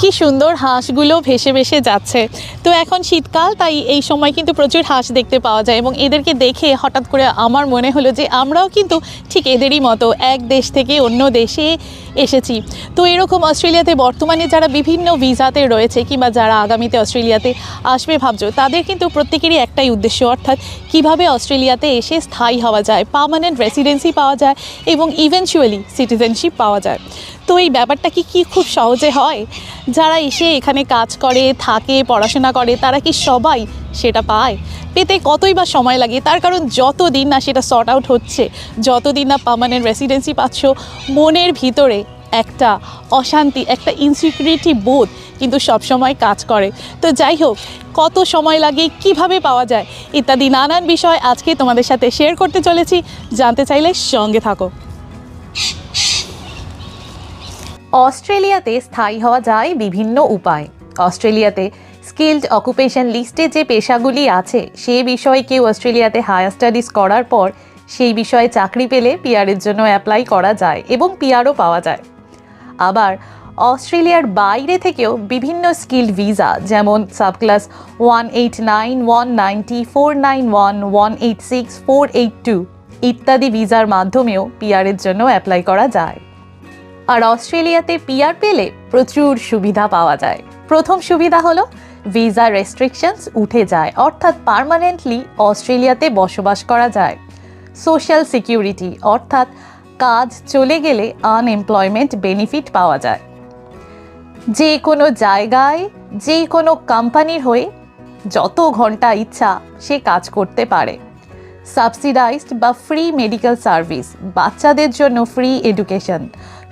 কি সুন্দর হাঁসগুলো ভেসে ভেসে যাচ্ছে। তো এখন শীতকাল, তাই এই সময় কিন্তু প্রচুর হাঁস দেখতে পাওয়া যায় এবং এদেরকে দেখে হঠাৎ করে আমার মনে হলো যে আমরাও কিন্তু ঠিক এদেরই মতো এক দেশ থেকে অন্য দেশে এসেছি। তো এরকম অস্ট্রেলিয়াতে বর্তমানে যারা বিভিন্ন ভিসাতে রয়েছে কিংবা যারা আগামীতে অস্ট্রেলিয়াতে আসবে ভাবছ, তাদের কিন্তু প্রত্যেকেরই একটাই উদ্দেশ্য, অর্থাৎ কীভাবে অস্ট্রেলিয়াতে এসে স্থায়ী হওয়া যায় পার্মানেন্ট রেসিডেন্সি পাওয়া যায় এবং ইভেনচুয়ালি সিটিজেনশিপ পাওয়া যায়। তো এই ব্যাপারটা কি কি খুব সহজে হয়? যারা এসে এখানে কাজ করে, থাকে, পড়াশোনা করে, তারা কি সবাই সেটা পায়? পেতে কতই বা সময় লাগে? তার কারণ যত দিন না সেটা সর্ট আউট হচ্ছে যত দিন না পার্মানেন্ট রেসিডেন্সি পাচ্ছ, মনের ভিতরে একটা অশান্তি, একটা ইনসিকিউরিটি বোধ কিন্তু সবসময় কাজ করে। তো যাই হোক, কত সময় লাগে, কীভাবে পাওয়া যায় ইত্যাদি নানান বিষয় আজকে তোমাদের সাথে শেয়ার করতে চলেছি। জানতে চাইলে সঙ্গে থাকো। অস্ট্রেলিয়াতে স্থায়ী হওয়া যায় বিভিন্ন উপায়। অস্ট্রেলিয়াতে স্কিল্ড অকুপেশন লিস্টে যে পেশাগুলি আছে, সে বিষয়ে কেউ অস্ট্রেলিয়াতে হায়ার স্টাডিজ করার পর সেই বিষয়ে চাকরি পেলে পিআরের জন্য অ্যাপ্লাই করা যায় এবং পিআরও পাওয়া যায়। আবার অস্ট্রেলিয়ার বাইরে থেকেও বিভিন্ন স্কিল্ড ভিসা, যেমন subclass one eight nine one ninety, four nine one one eight six, four eight two ইত্যাদি ভিসার মাধ্যমেও পিআরের জন্য অ্যাপ্লাই করা যায়। আর অস্ট্রেলিয়াতে পিআর পেলে প্রচুর সুবিধা পাওয়া যায়। প্রথম সুবিধা হলো, ভিসা রেস্ট্রিকশনস উঠে যায়, অর্থাৎ পার্মানেন্টলি অস্ট্রেলিয়াতে বসবাস করা যায়। সোশ্যাল সিকিউরিটি অর্থাৎ কাজ চলে গেলে আনএমপ্লয়মেন্ট বেনিফিট পাওয়া যায়। যে কোনো জায়গায়, যে কোনো কোম্পানির হয়ে যত ঘণ্টা ইচ্ছা সে কাজ করতে পারে। সাবসিডাইজড বা ফ্রি মেডিকেল সার্ভিস বাচ্চাদের জন্য ফ্রি এডুকেশন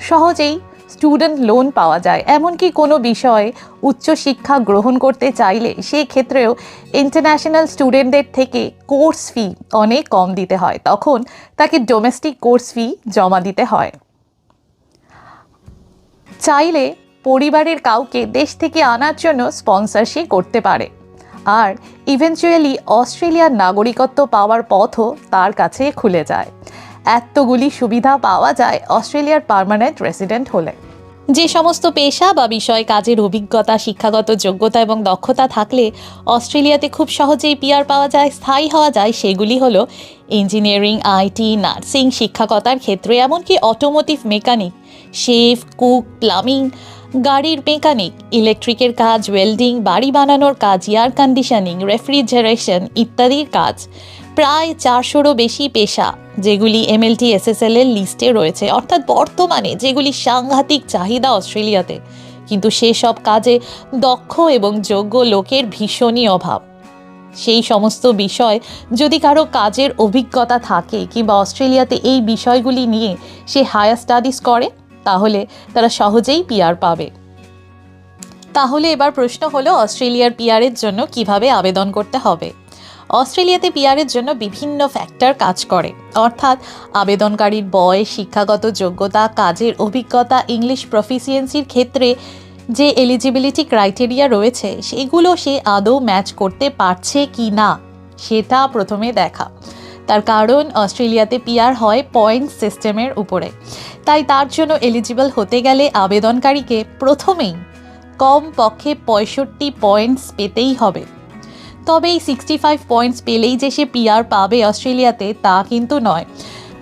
সহজেই স্টুডেন্ট লোন পাওয়া যায়। এমনকি কোনো বিষয়ে উচ্চশিক্ষা গ্রহণ করতে চাইলে সেক্ষেত্রেও ইন্টারন্যাশনাল স্টুডেন্টদের থেকে কোর্স ফি অনেক কম দিতে হয়। তখন তাকে ডোমেস্টিক কোর্স ফি জমা দিতে হয়। চাইলে পরিবারের কাউকে দেশ থেকে আনার জন্য স্পন্সরশিপ করতে পারে। আর ইভেনচুয়ালি অস্ট্রেলিয়ার নাগরিকত্ব পাওয়ার পথও তার কাছে খুলে যায়। এতগুলি সুবিধা পাওয়া যায় অস্ট্রেলিয়ার পার্মানেন্ট রেসিডেন্ট হলে। যে সমস্ত পেশা বা বিষয়, কাজের অভিজ্ঞতা, শিক্ষাগত যোগ্যতা এবং দক্ষতা থাকলে অস্ট্রেলিয়াতে খুব সহজেই পিআর পাওয়া যায়, স্থায়ী হওয়া যায়, সেগুলি হলো ইঞ্জিনিয়ারিং, আইটি, নার্সিং, শিক্ষকতার ক্ষেত্রে, এমনকি automotive mechanic, chef, cook, plumbing, গাড়ির মেকানিক, ইলেকট্রিকের কাজ, ওয়েল্ডিং, বাড়ি বানানোর কাজ, এয়ার কন্ডিশনিং, রেফ্রিজারেশন ইত্যাদির কাজ। প্রায় চারশোরও বেশি পেশা, যেগুলি এমএলটি এসএসএল এর লিস্টে রয়েছে, অর্থাৎ বর্তমানে যেগুলি সাংঘাতিক চাহিদা অস্ট্রেলিয়াতে। কিন্তু সেসব কাজে দক্ষ এবং যোগ্য লোকের ভীষণই অভাব। সেই সমস্ত বিষয় যদি কারও কাজের অভিজ্ঞতা থাকে কিংবা অস্ট্রেলিয়াতে এই বিষয়গুলি নিয়ে সে হায়ার স্টাডিজ করে, তাহলে তারা সহজেই পিআর পাবে। তাহলে এবার প্রশ্ন হলো, অস্ট্রেলিয়ার পিআরের জন্য কীভাবে আবেদন করতে হবে? অস্ট্রেলিয়াতে পিআরের জন্য বিভিন্ন ফ্যাক্টর কাজ করে। অর্থাৎ আবেদনকারীর বয়স শিক্ষাগত যোগ্যতা, কাজের অভিজ্ঞতা ইংলিশ প্রফিসিয়েন্সির ক্ষেত্রে যে এলিজিবিলিটি ক্রাইটেরিয়া রয়েছে, সেগুলো সে আদৌ ম্যাচ করতে পারছে কি না, সেটা প্রথমে দেখা। তার কারণ, অস্ট্রেলিয়াতে পিআর হয় পয়েন্ট সিস্টেমের উপরে। তাই তার জন্য এলিজিবল হতে গেলে আবেদনকারীকে প্রথমেই কম পক্ষে পঁয়ষট্টি পয়েন্টস পেতেই হবে। তবে এই সিক্সটি ফাইভ পয়েন্টস পেলেই যে সে পিআর পাবে অস্ট্রেলিয়াতে তা কিন্তু নয়।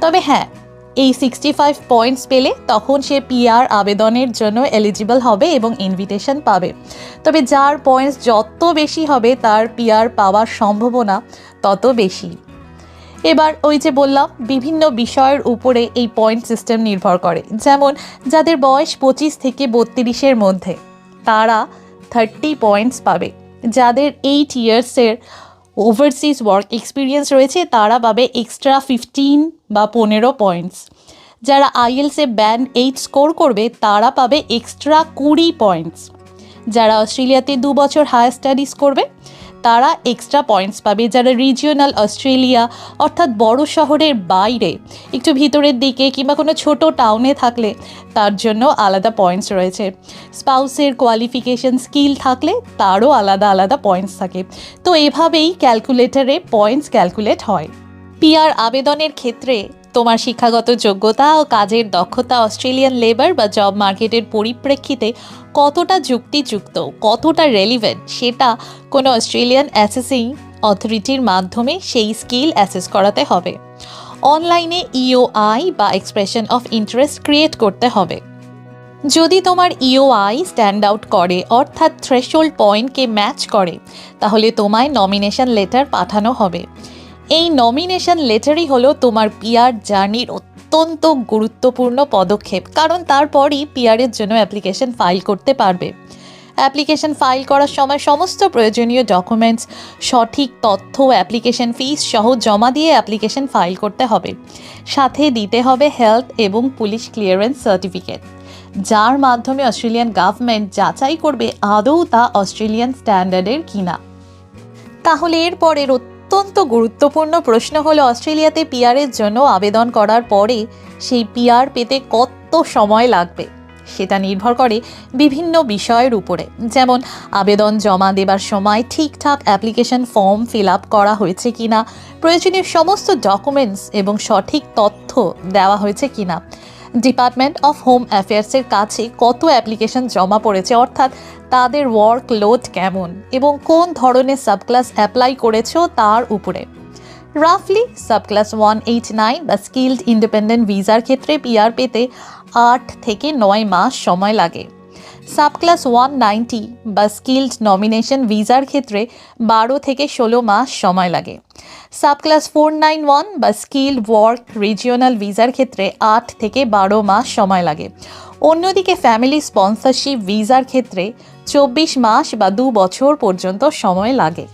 তবে হ্যাঁ এই সিক্সটি ফাইভ পয়েন্টস পেলে তখন সে পিআর আবেদনের জন্য এলিজিবল হবে এবং ইনভিটেশন পাবে। তবে যার পয়েন্টস যত বেশি হবে তার পিআর পাওয়ার সম্ভাবনা তত বেশি। এবার ওই যে বললাম, বিভিন্ন বিষয়ের উপরে এই পয়েন্ট সিস্টেম নির্ভর করে। যেমন, যাদের বয়স পঁচিশ থেকে বত্রিশের মধ্যে, তারা থার্টি পয়েন্টস পাবে। যাদের এইট ইয়ার্সের ওভারসিজ ওয়ার্ক এক্সপিরিয়েন্স রয়েছে, তারা পাবে এক্সট্রা ফিফটিন বা পনেরো পয়েন্টস যারা আইএলসে ব্যান্ড এইট স্কোর করবে, তারা পাবে এক্সট্রা কুড়ি পয়েন্টস যারা অস্ট্রেলিয়াতে দু বছর হায়ার স্টাডিজ করবে তারা এক্সট্রা পয়েন্টস পাবে যারা রিজিওনাল অস্ট্রেলিয়া অর্থাৎ বড় শহরের বাইরে। একটু ভিতরের দিকে কিংবা কোনো ছোট টাউনে থাকলে তার জন্য আলাদা পয়েন্টস রয়েছে। স্পাউসের কোয়ালিফিকেশন স্কিল থাকলে তারও আলাদা আলাদা পয়েন্টস থাকে। তো এভাবেই ক্যালকুলেটরে পয়েন্টস ক্যালকুলেট হয়। পিআর আবেদনের ক্ষেত্রে তোমার শিক্ষাগত যোগ্যতা ও কাজের দক্ষতা অস্ট্রেলিয়ান লেবার বা জব মার্কেটের পরিপ্রেক্ষিতে কতটা যুক্তিযুক্ত, কতটা রেলিভেন্ট সেটা কোনো অস্ট্রেলিয়ান অ্যাসেসিং অথরিটির মাধ্যমে সেই স্কিল অ্যাসেস করাতে হবে। অনলাইনে ইওআই বা এক্সপ্রেশন অফ ইন্টারেস্ট ক্রিয়েট করতে হবে। যদি তোমার ইওআই স্ট্যান্ড আউট করে, অর্থাৎ থ্রেশোল্ড পয়েন্টকে ম্যাচ করে, তাহলে তোমায় নমিনেশন লেটার পাঠানো হবে। এই নমিনেশন লেটারই হলো তোমার পিয়ার জার্নির অত্যন্ত গুরুত্বপূর্ণ পদক্ষেপ, কারণ তারপরই পিয়ারের জন্য অ্যাপ্লিকেশন ফাইল করতে পারবে। অ্যাপ্লিকেশন ফাইল করার সময় সমস্ত প্রয়োজনীয় ডকুমেন্টস সঠিক তথ্য অ্যাপ্লিকেশন ফিস সহ জমা দিয়ে অ্যাপ্লিকেশন ফাইল করতে হবে। সাথে দিতে হবে হেলথ এবং পুলিশ ক্লিয়ারেন্স সার্টিফিকেট যার মাধ্যমে অস্ট্রেলিয়ান গভর্নমেন্ট যাচাই করবে আদৌ তা অস্ট্রেলিয়ান স্ট্যান্ডার্ডের কিনা। তাহলে এরপরের অত্যন্ত গুরুত্বপূর্ণ প্রশ্ন হলো, অস্ট্রেলিয়াতে পিয়ারের জন্য আবেদন করার পরে সেই পিয়ার পেতে কত সময় লাগবে? সেটা নির্ভর করে বিভিন্ন বিষয়ের উপরে। যেমন, আবেদন জমা দেবার সময় ঠিকঠাক অ্যাপ্লিকেশন ফর্ম ফিল আপ করা হয়েছে কিনা, প্রয়োজনীয় সমস্ত ডকুমেন্টস এবং সঠিক তথ্য দেওয়া হয়েছে কিনা। ডিপার্টমেন্ট অফ হোম অ্যাফেয়ার্সের কাছে কত অ্যাপ্লিকেশন জমা পড়েছে, অর্থাৎ তাদের ওয়ার্ক লোড কেমন এবং কোন ধরনের সাবক্লাস অ্যাপ্লাই করেছ তার উপরে। রাফলি সাবক্লাস ওয়ান এইট নাইন বা স্কিল্ড ইন্ডিপেন্ডেন্ট ভিসার ক্ষেত্রে পিআর পেতে আট থেকে নয় মাস সময় লাগে। সাবক্লাস ওয়ান নাইনটি বা স্কিল্ড নমিনেশন ভিসার ক্ষেত্রে বারো থেকে ষোলো মাস সময় লাগে। সাবক্লাস ফোর নাইন ওয়ান বা স্কিল্ড ওয়ার্ক রিজিওনাল ভিসার ক্ষেত্রে আট থেকে বারো মাস সময় লাগে। অন্যদিকে ফ্যামিলি স্পন্সরশিপ ভিসার ক্ষেত্রে চব্বিশ মাস বা দু বছর পর্যন্ত সময় লাগে।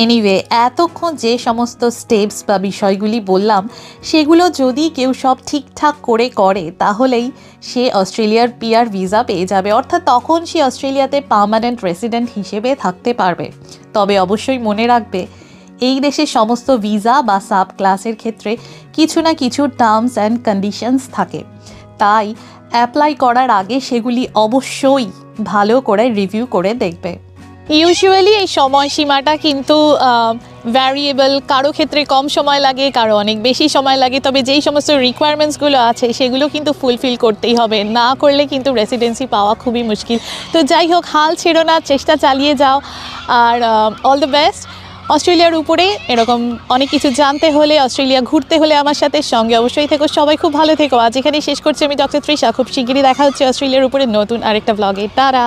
এনিওয়ে এতক্ষণ যে সমস্ত স্টেপস বা বিষয়গুলি বললাম, সেগুলো যদি কেউ সব ঠিকঠাক করে করে, তাহলেই সে অস্ট্রেলিয়ার পিআর ভিসা পেয়ে যাবে। অর্থাৎ তখন সে অস্ট্রেলিয়াতে পার্মানেন্ট রেসিডেন্ট হিসেবে থাকতে পারবে। তবে অবশ্যই মনে রাখবে, এই দেশে সমস্ত ভিসা বা সাব ক্লাসের ক্ষেত্রে কিছু না কিছু টার্মস অ্যান্ড কন্ডিশনস থাকে। তাই অ্যাপ্লাই করার আগে সেগুলি অবশ্যই ভালো করে রিভিউ করে দেখবে। ইউজুয়ালি এই সময়সীমাটা কিন্তু ভ্যারিয়েবল কারও ক্ষেত্রে কম সময় লাগে, কারও অনেক বেশি সময় লাগে, তবে যেই সমস্ত রিকোয়ারমেন্টসগুলো আছে, সেগুলো কিন্তু ফুলফিল করতেই হবে। না করলে কিন্তু রেসিডেন্সি পাওয়া খুবই মুশকিল। তো যাই হোক, হাল ছেড়ো না, চেষ্টা চালিয়ে যাও। আর অল দ্য বেস্ট অস্ট্রেলিয়ার উপরে এরকম অনেক কিছু জানতে হলে, অস্ট্রেলিয়া ঘুরতে হলে আমার সাথে সঙ্গে অবশ্যই থেকো। সবাই খুব ভালো থেকো। আজ এখানেই শেষ করছি। আমি ডক্টর ত্রিশা খুব শিগগিরই দেখা হচ্ছে অস্ট্রেলিয়ার উপরে নতুন আরেকটা ব্লগে তারা